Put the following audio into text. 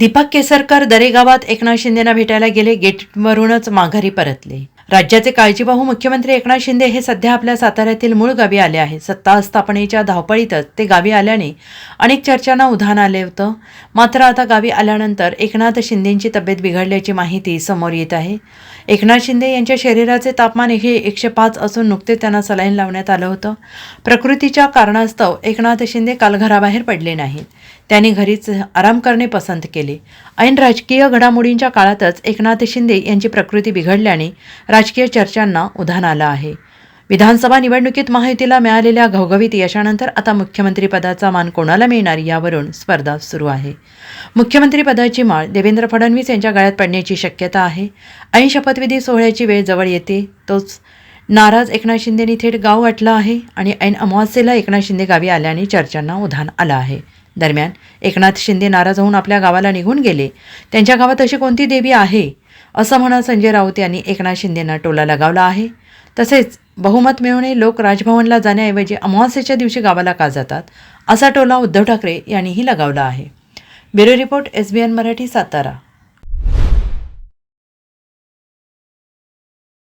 दीपक केसरकर दरेगावात एकनाथ शिंदेना भेटायला गेले. गेटवरूनच माघारी परतले. राज्याचे काळजीवाहू मुख्यमंत्री एकनाथ शिंदे हे सध्या आपल्या साताऱ्यातील मूळ गावी आले आहेत. सत्ता स्थापनेच्या धावपळीतच ते गावी आल्याने अनेक चर्चांना उधाण आले होतं. मात्र आता गावी आल्यानंतर एकनाथ शिंदेंची तब्येत बिघडल्याची माहिती समोर येत आहे. एकनाथ शिंदे यांच्या शरीराचे तापमान हे एकशे पाच असून नुकतेच त्यांना सलाईन लावण्यात आलं होतं. प्रकृतीच्या कारणास्तव एकनाथ शिंदे काल घराबाहेर पडले नाहीत. त्यांनी घरीच आराम करणे पसंत केले. ऐन राजकीय घडामोडींच्या काळातच एकनाथ शिंदे यांची प्रकृती बिघडल्याने राजकीय चर्चांना उधाण आलं आहे. विधानसभा निवडणुकीत महायुतीला मिळालेल्या घवघवीत यशानंतर आता मुख्यमंत्रीपदाचा मान कोणाला मिळणार यावरून स्पर्धा सुरू आहे. मुख्यमंत्रीपदाची माळ देवेंद्र फडणवीस यांच्या गळ्यात पडण्याची शक्यता आहे. ऐन शपथविधी सोहळ्याची वेळ जवळ येते तोच नाराज एकनाथ शिंदेनी थेट गाव गाठला आहे आणि ऐन अमावास्येला एकनाथ शिंदे गावी आल्याने चर्चांना उधाण आलं आहे. दरम्यान एकनाथ शिंदे नाराज होऊन आपल्या गावाला निघून गेले. त्यांच्या गावात अशी कोणती देवी आहे? असं म्हणत संजय राऊत यांनी एकनाथ शिंदेंना टोला लगावला आहे. तसेच बहुमत मिळवणे लोक राजभवनला जाण्याऐवजी अमावास्येच्या दिवशी गावाला का जातात असा टोला उद्धव ठाकरे यांनीही लगावला आहे. Bureau report S B N Marathi Satara.